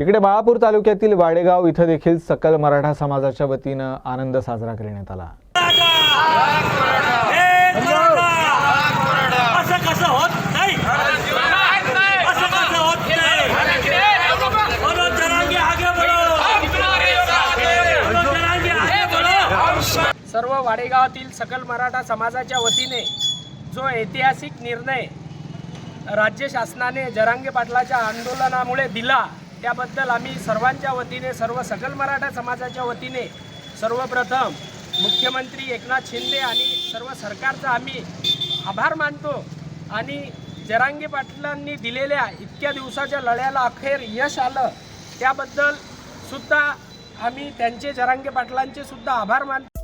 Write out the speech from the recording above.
इकडे बाळापूर तालुक्यातील वाडेगाव इथं देखील सकल मराठा समाजाच्या वतीनं आनंद साजरा करण्यात आला. सर्व वाडेगावातील सकल मराठा समाजाच्या वतीने जो ऐतिहासिक निर्णय राज्य शासनाने जरांगे पाटलाच्या आंदोलनामुळे दिला त्याबद्दल आम्ही सर्वांच्या वतीने सर्व सकल मराठा समाजाच्या वतीने सर्वप्रथम मुख्यमंत्री एकनाथ शिंदे आणि सर्व सरकारचा आम्ही आभार मानतो आणि जरांगी पाटलांनी दिलेल्या इतक्या दिवसाच्या लढ्याला अखेर यश आलं त्याबद्दल सुद्धा आम्ही त्यांचे जरांगे पाटलांचे सुद्धा आभार मानतो.